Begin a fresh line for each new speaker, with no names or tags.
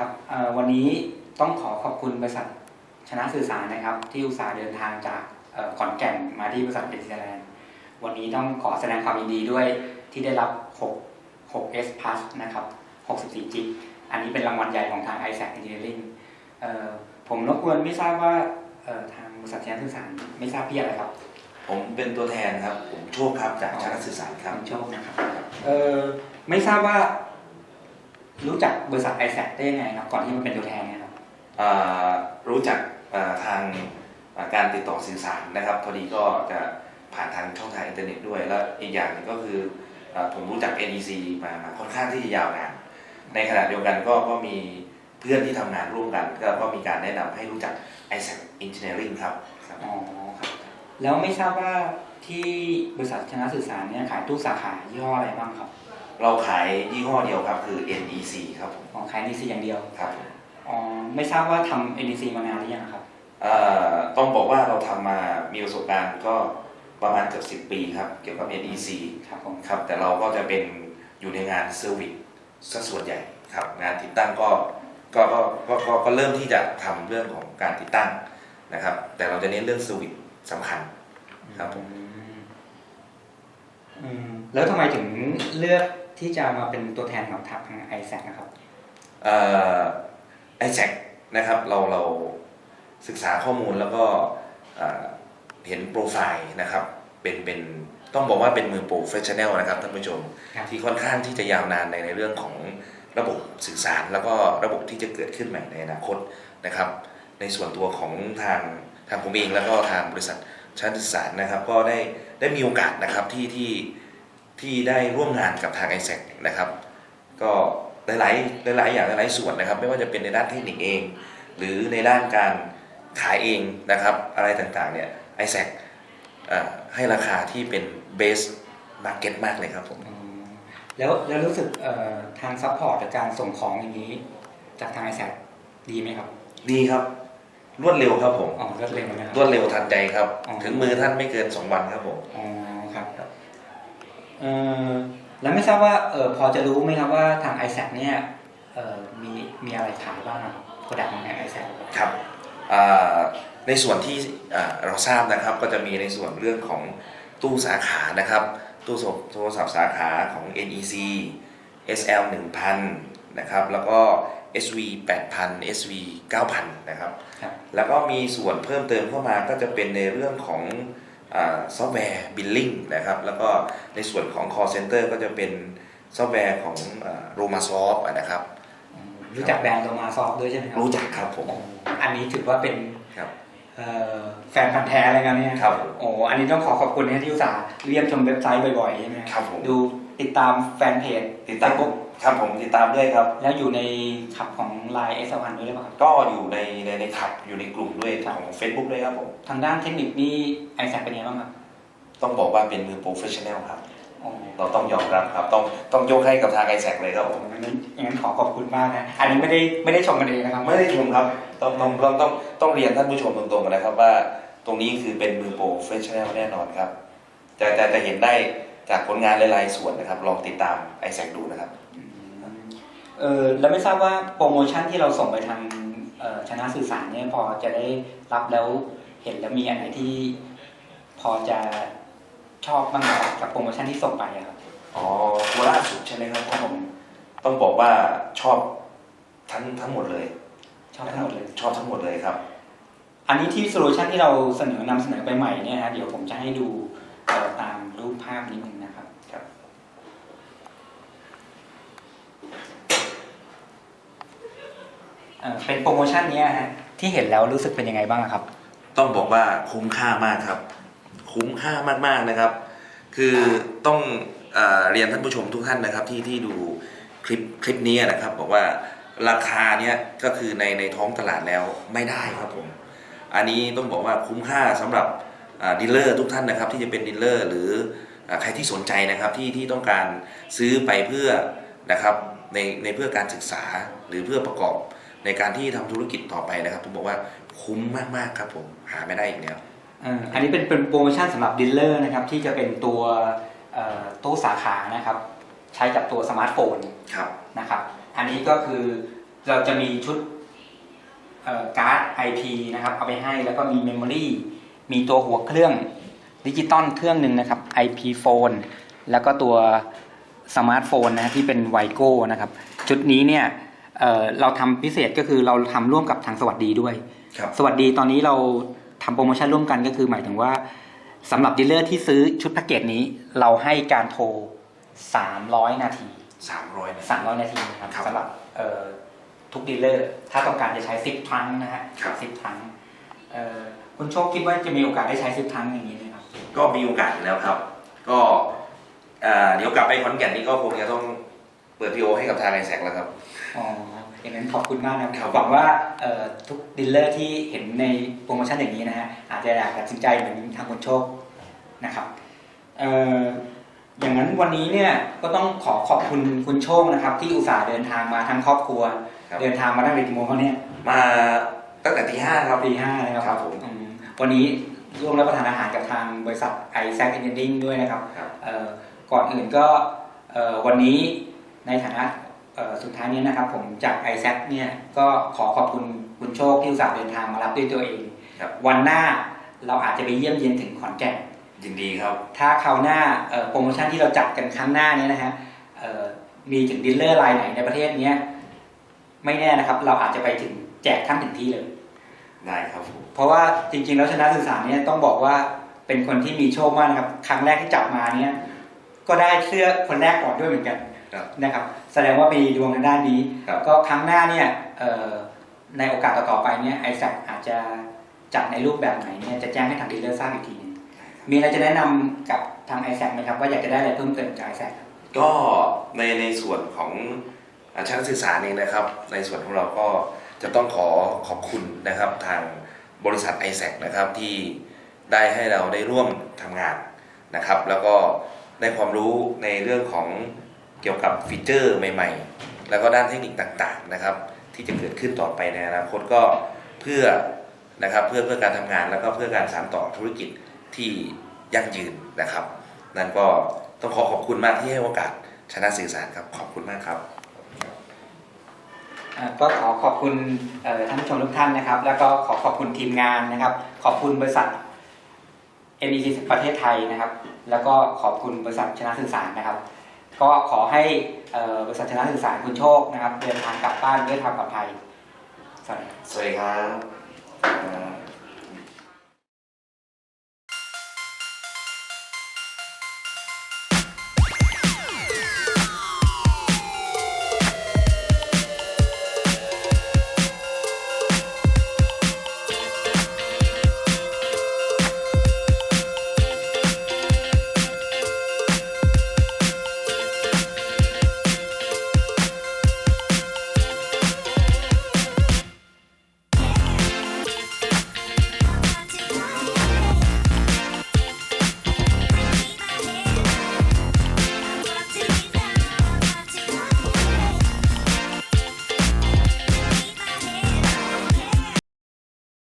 อ่อสวัสดีครับเอ่อวันนี้ต้องขอขอบคุณบริษัทชนะสื่อสารนะครับ ที่อุตส่าห์เดินทางจากเอ่อขอนแก่นมาที่บริษัทเอ c ซแลนด์วันนี้ต้องขอแสดงความยินดีด้วยที่ได้รับ 6 6S Plus นะครับ 64 จิกอันนี้เป็นรางวัลใหญ่ของทาง iSac Engineering เอ่อผมรบกวนไม่ทราบว่าเอ่อทางบริษัทชนะสื่อสารไม่ทราบพี่อะไรครับ
ผมเป็นตัวแทนครับ ผมโชคครับจากชนะสื่อสารครับ
ทางโชคนะครับเอ่อไม่ทราบว่า รู้จักบริษัท iSac ได้ยังไงครับ ก่อนที่มาเป็นตัวแทนเนยครับ
อ่ารู้จักอ่าทางอ่าการติดต่อสื่อสารนะครับ พอดีก็จะผ่านทางช่องทางอินเทอร์เน็ตด้วย แล้วอีกอย่างหนึงก็คืออาผมรู้จัก NEC มามาค่อนข้างที่จะยาวนานในขณะเดียวกันก็ก็มีเพื่อนที่ทำงานร่วมกัน ก็ก็มีการแนะนำให้รู้จัก ISAC Engineering ครับครับ
อ๋อครับแล้วไม่ทราบว่าที่บริษัทชนะสื่อสารเนี่ยขายตู้สาขายี่ห้ออะไรบ้างครับ
เราขายยี่ห้อเดียวครับ คือ NEC ครับผม
ของขาย NEC อย่างเดียว
ครับ
อ๋อไม่ทราบว่าทำ NEC มานานหรือยังครับ
เอ่อต้องบอกว่าเราทำมามีประสบการณ์ก็ประมาณเกือบ10ปีครับ เกี่ยวกับ NEC
ครับผม
ครับ แต่เราก็จะเป็นอยู่ในงานเซอร์วิสซะส่วนใหญ่ครับ งานติดตั้งก็ก็ก็ก็ก็ก็เริ่มที่จะทำเรื่องของการติดตั้งนะครับ แต่เราจะเน้นเรื่องเซอร์วิสสำคัญครับผม
อืมอืมแล้วทำไมถึงเลือกที่จะมาเป็นตัวแทนของทาง iSac นะครับ
เอ่อไอแซนะครับเราเราศึกษาข้อมูลแล้วก็เอ่อเห็นโปรไฟล์นะครับเป็นเป็นต้องบอกว่าเป็นมือโปรเฟชชั่นแนลนะครับท่านผู้ชม
ครับ
ที่ค่อนข้างที่จะยาวนานในในเรื่องของระบบสื่อสารแล้วก็ระบบที่จะเกิดขึ้นใหม่ในอนาคตนะครับ ในส่วนตัวของทางทางผมเองแล้วก็ทางบริษัทชาติสื่อสารนะครับ ก็ได้ได้มีโอกาสนะครับที่ที่ ที่ได้ร่วมงานกับทาง i s a c นะครับ ก็หลายๆหลายๆอย่างหลายๆส่วนนะครับ ไม่ว่าจะเป็นในด้านเทคนิคเอง หรือในด้านการขายเองนะครับ อะไรต่างๆเนี่ย i s a c ให้ราคาที่เป็นเบสมาร์เก็ตมากเลยครับผม
อืมแล้วแล้วรู้สึกเอ่อทางซัพพอร์ตจากการส่งของอย่างนี้ จากทาง iSac ดีไหมครับ
ดีครับรวดเร็วครับผม
อ๋อรวดเร็วนะครับ
รวดเร็วทันใจครับ
อ๋อ
ถึงมือท่านไม่เกิน2วันครับผม
อ๋อครับเอ่อ แล้วไม่ทราบว่าเออพอจะรู้ไหมครับว่าทาง iSac เนี่ยเอ่อมีมีอะไรขายบ้างครับโปรดักต์ของทาง iSac
ครับอ่าในส่วนที่อ่าเราทราบนะครับก็จะมีในส่วนเรื่องของตู้สาขานะครับตู้โทรศัพท์สาขาของ NEC SL 1000นะครับแล้วก็ SV 8000 SV 9000นะครับ
ครับ
แล้วก็มีส่วนเพิ่มเติมเข้ามาก็จะเป็นในเรื่องของ ซอฟต์แวร์บิลลิ่งนะครับ แล้วก็ในส่วนของ call center ก็จะเป็นซอฟต์แวร์ของโรมาซอฟนะครับ
อืมรู้จักแบรนด์โลมาซอฟด้วยใช่ไหมครับ
รู้จักครับผม
โอ้อันนี้ถือว่าเป็น
ครับ
เอ่อแฟนพันธ์แท้อะไรกันเนี่ย
ครับ
โอ้อันนี้ต้องขอขอบคุณนะที่อุตส่าห์เรียมชมเว็บไซต์บ่อยๆใช่ไหม
ครับผม
ดูติดตามแฟนเพจ
ติดตามผม ครับผมติดตามด้วยครับ
แล้วอยู่ในขับของ Line S 1ด้วยหรือเปล่าครับ
ก็อยู่ในในในขับอยู่ในกลุ่มด้วยของ Facebook ด้วยครับผม
ทางด้านเทคนิคนี่ iSac เป็นยังไงบ้างครับ
ต้องบอกว่าเป็นมือโปรเฟชชั่นแนลครับ
โอ้
เราต้องยอมรับครับ ต้องต้องยกให้กับทางไอแซเลยครับผม
งั้นงั้นขอขอบคุณมากนะ อันนี้ไม่ได้ไม่ได้ชมกันเองนะครับ
ไม่ได้ชมครับ ต้องต้องต้องต้องต้องเรียนท่านผู้ชมตรงๆกันนะครับว่า ตรงนี้คือเป็นมือโปรเฟชชั่นแนลแน่นอนครับจะจะจะเห็นได้จากผลงานหลายๆส่วนนะครับ ลองติดตามไอแซดูนะครับ
เออแล้วไม่ทราบว่าโปรโมชั่นที่เราส่งไปทางเอ่อชนะสื่อสารเนี่ยพอจะได้รับแล้วเห็นแล้วมีอันไหนที่พอจะชอบบ้างไหมครับกับโปรโมชั่นที่ส่งไปอะครับ
อ๋อตัวล่าสุดใช่ไหมครับผมต้องบอกว่าชอบทั้งทั้งหมดเลย
ชอบทั้งหมดเลย
ชอบทั้งหมดเลยครับ
อันนี้ที่โซลูชันที่เราเสนอนำเสนอไปใหม่เนี่ยนะเดี๋ยวผมจะให้ดูเอ่อตามรูปภาพนิดนึงนะครับ
ครับ
เป็นโปรโมชั่นนี้ฮะที่เห็นแล้วรู้สึกเป็นยังไงบ้างครับ
ต้องบอกว่าคุ้มค่ามากครับ คุ้มค่ามากๆนะครับ คือต้องเอเรียนท่านผู้ชมทุกท่านนะครับ ที่ที่ดูคลิปคลิปนี้นะครับบอกว่าราคาเนี้ยก็คือในในท้องตลาดแล้วไม่ได้ครับผมอันนี้ต้องบอกว่าคุ้มค่าสำหรับดีลเลอร์ทุกท่านนะครับ ที่จะเป็นดีลเลอร์หรือใครที่สนใจนะครับที่ที่ต้องการซื้อไปเพื่อนะครับในในเพื่อการศึกษาหรือเพื่อประกอบ ในการที่ทำธุรกิจต่อไปนะครับผมบอกว่าคุ้มมากๆครับผมหาไม่ได้อีกแล้ว
เอ่ออันนี้เป็นเป็นโปรโมชั่นสำหรับดีลเลอร์นะครับที่จะเป็นตัวเอ่อตู้สาขานะครับ ใช้กับตัวสมาร์ทโฟน
ครับ
นะครับ อันนี้ก็คือเราจะมีชุดเอ่อการ์ด IP นะครับเอาไปให้แล้วก็มีเมมโมรีมีตัวหัวเครื่องดิจิตอลเครื่องหนึ่งนะครับ IP phone แล้วก็ตัวสมาร์ทโฟนนะที่เป็นไวโก้นะครับ ชุดนี้เนี่ย เอ่อเราทำพิเศษก็คือเราทำร่วมกับทางสวัสดีด้วย
ครับ
สวัสดีตอนนี้เราทำโปรโมชั่นร่วมกันก็คือหมายถึงว่าสำหรับดีลเลอร์ที่ซื้อชุดแพ็กเกจนี้ เราให้การโทร 300 นาที
สามร้อยนะ
300 นาทีนะครับ
ครับ
สำหรับเอ่อทุกดีลเลอร์ถ้าต้องการจะใช้ 10 ครั้งนะฮะ
ครับ
สิบครั้งเอ่อคุณโชคคิดว่าจะมีโอกาสได้ใช้ 10 ครั้งอย่างนี้ไหมครับ
ก็มีโอกาสอยู่แล้วครับ ก็เอ่อเดี๋ยวกลับไปขอนแก่นนี่ก็คงจะต้องเปิดพีโอให้กับทางไอแซกแล้วครับ
อ๋ออย่างนั้นขอบคุณมากนะค
ครั
รับบหวังว่าเอ่อทุกดีลเลอร์ที่เห็นในโปรโมชั่นอย่างนี้นะฮะอาจจะอยากตัดสินใจเหมือนทางคุณโชคนะครับเอ่ออย่างนั้นวันนี้เนี่ยก็ต้องขอขอบคุณคุณโชคนะครับ ที่อุตส่าห์เดินทางมาทั้งครอบครัว
ครับ
เดินทางมาตั้งแต่กี่โมงเขาเนี่ย
มาตั้งแต่ตีห้าครับ
ตีห้านะครับ
ครับผม
อืมวันนี้ร่วมรับประทานอาหารกับทางบริษัทไอแซคเอนจิเนียริงด้วยนะครับ
ครับ
เอ่อก่อนอื่นก็เอ่อวันนี้ในฐานะเอ่อ สุดท้ายนี้นะครับผมจากไอแซคเนี่ยก็ขอขอบคุณคุณโชคที่อุตส่าห์เดินทางมารับด้วยตัวเอง
ครับ
วันหน้าเราอาจจะไปเยี่ยมเยียนถึงขอนแก่น
ยินดีครับ
ถ้าคราวหน้าเอ่อโปรโมชั่นที่เราจัดกันครั้งหน้านี้นะฮะเอ่อมีถึงดีลเลอร์รายไหนในประเทศเนี้ยไม่แน่นะครับ เราอาจจะไปถึงแจกท่านถึงที่เลย
ได้ครับผม
เพราะว่าจริงๆแล้วชนะสื่อสารเนี่ยต้องบอกว่าเป็นคนที่มีโชคมากนะครับ ครั้งแรกที่จับมาเนี่ยก็ได้เสื้อคนแรกก่อนด้วยเหมือนกัน
ครับ
นะครับ แสดงว่ามีดวงทางด้านนี้
ครับ
ก็ครั้งหน้าเนี่ยเอ่อในโอกาสต่อๆไปเนี่ยไอแซอาจจะจัดในรูปแบบไหนเนี่ยจะแจ้งให้ทางดีลเลอร์ทราบอีกทีหนึงมีอะไรจะแนะนำกับทางไอแซไหมครับว่าอยากจะได้อะไรเพิ่มเติมจากไอแซ
ก็ในในส่วนของอาช่างสื่อสารเองนะครับ ในส่วนของเราก็จะต้องขอขอบคุณนะครับทางบริษัท i s แ c นะครับที่ได้ให้เราได้ร่วมทำงานนะครับ แล้วก็ได้ความรู้ในเรื่องของ เกี่ยวกับฟีเจอร์ใหม่ ๆ แล้วก็ด้านเทคนิคต่างๆนะครับ ที่จะเกิดขึ้นต่อไปในอนาคตก็เพื่อนะครับเพื่อเพื่อการทำงานแล้วก็เพื่อการสานต่อธุรกิจที่ยั่งยืนนะครับ นั่นก็ต้องขอขอบคุณมากที่ให้โอกาสชนะสื่อสารครับขอบคุณมากครับ
ก็ขอขอบคุณท่านผู้ชมทุกท่านนะครับ แล้วก็ขอขอบคุณทีมงานนะครับ ขอบคุณบริษัท NEC ประเทศไทยนะครับ แล้วก็ขอบคุณบริษัทชนะสื่อสารนะครับ ก็ขอให้บริษัทชนะสื่อสารคุณโชคนะครับ เดินทางกลับบ้านด้วยความปลอดภัย
สวัสดีครับ